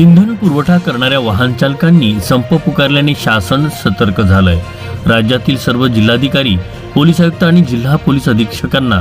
इंधन पुरवठा करणाऱ्या वाहन चालकांनी संप पुकारल्याने शासन सतर्क झालंय. राज्यातील सर्व जिल्हाधिकारी पोलीस आयुक्त आणि जिल्हा पोलीस अधीक्षकांना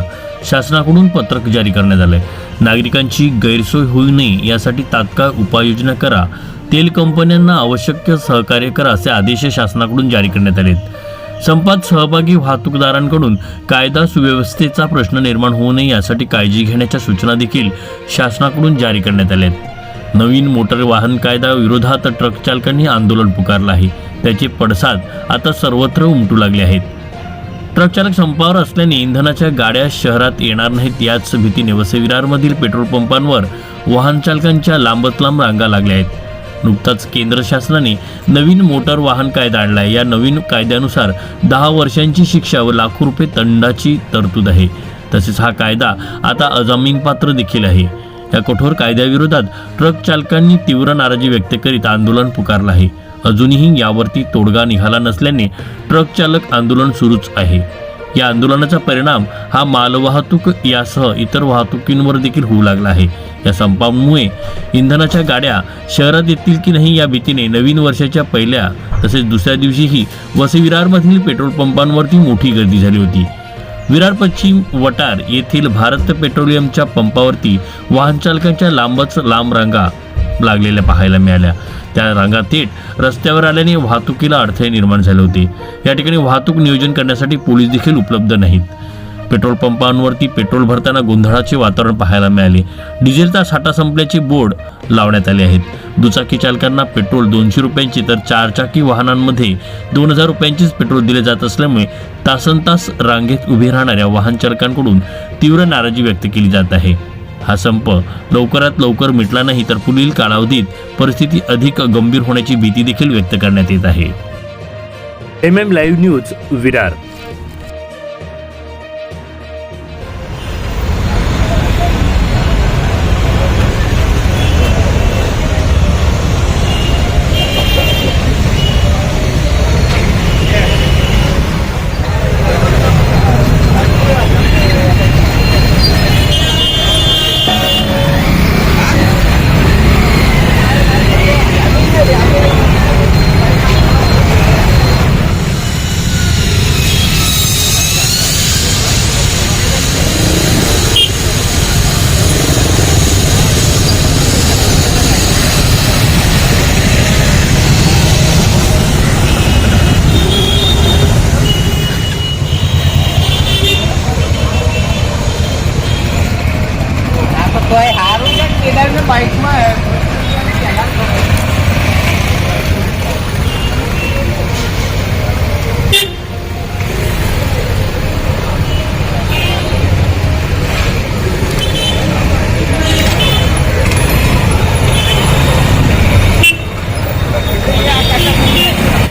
शासनाकडून पत्रक जारी करण्यात आलंय. नागरिकांची गैरसोय होऊ नये यासाठी तात्काळ उपाययोजना करा. तेल कंपन्यांना आवश्यक सहकार्य करा असे आदेश शासनाकडून जारी करण्यात आलेत. संपात सहभागी वाहतूकदारांकडून कायदा सुव्यवस्थेचा प्रश्न निर्माण होऊ नये यासाठी काळजी घेण्याच्या सूचना देखील शासनाकडून जारी करण्यात आल्या आहेत नवीन मोटर वाहन कायदा विरोधात ट्रक चालकांनी आंदोलन पुकारलं आहे. त्याचे पडसाद आता सर्वत्र उमटू लागले आहेत. ट्रक चालक संपावर असल्याने इंधनाच्या गाड्या शहरात येणार नाहीत याच भीतीने वसविरारमधील पेट्रोल पंपांवर वाहन चालकांच्या लांबत लांब रांगा लागल्या आहेत. नुकताच केंद्र शासनाने नवीन मोटार वाहन कायदा आणला आहे. या नवीन कायद्यानुसार दहा वर्षांची शिक्षा व लाखो रुपये दंडाची तरतूद आहे. तसेच हा कायदा आता अजामीनपात्र देखील आहे. या कठोर कायद्याविरोधात ट्रक चालकांनी तीव्र नाराजी व्यक्त करीत आंदोलन पुकारलं आहे. अजूनही यावरती तोडगा निघाला नसल्याने ट्रक चालक आंदोलन सुरूच आहे. या आंदोलनाचा परिणाम हा मालवाहतूक यासह इतर वाहतुकींवर देखील होऊ लागला आहे. या संपामुळे इंधनाच्या गाड्या शहरात येतील की नाही या भीतीने नवीन वर्षाच्या पहिल्या तसेच दुसऱ्या दिवशीही वसविरारमधील पेट्रोल पंपांवरती मोठी गर्दी झाली होती. विरार पश्चिम वटार येथील भारत पेट्रोलियमच्या पंपावरती वाहनचालकांच्या लांबच लांब रांगा लागलेल्या पाहायला मिळाल्या. त्या रांगा थेट रस्त्यावर आल्याने वाहतुकीला अडथळे निर्माण झाले होते. या ठिकाणी वाहतूक नियोजन करण्यासाठी पोलीस देखील उपलब्ध नाहीत. पेट्रोल पंपांवरती पेट्रोल भरताना गोंधळाचे वातावरण पाहायला मिळाले. डिझेलचा साठा संपल्याचे बोर्ड लावण्यात आले आहेत. दुचाकी चालकांना पेट्रोल दोनशे रुपयांची तर चारचाकी वाहनांमध्ये दोन हजार रुपयांचीच पेट्रोल दिले जात असल्यामुळे तासन तास रांगेत उभे राहणाऱ्या वाहन चालकांकडून तीव्र नाराजी व्यक्त केली जात आहे. हा संप लवकरात लवकर मिटला नाही तर पुढील कालावधीत परिस्थिती अधिक गंभीर होण्याची भीती देखील व्यक्त करण्यात येत आहे. M M live news Virar. ભાઈ સારું છે બાઇકમાં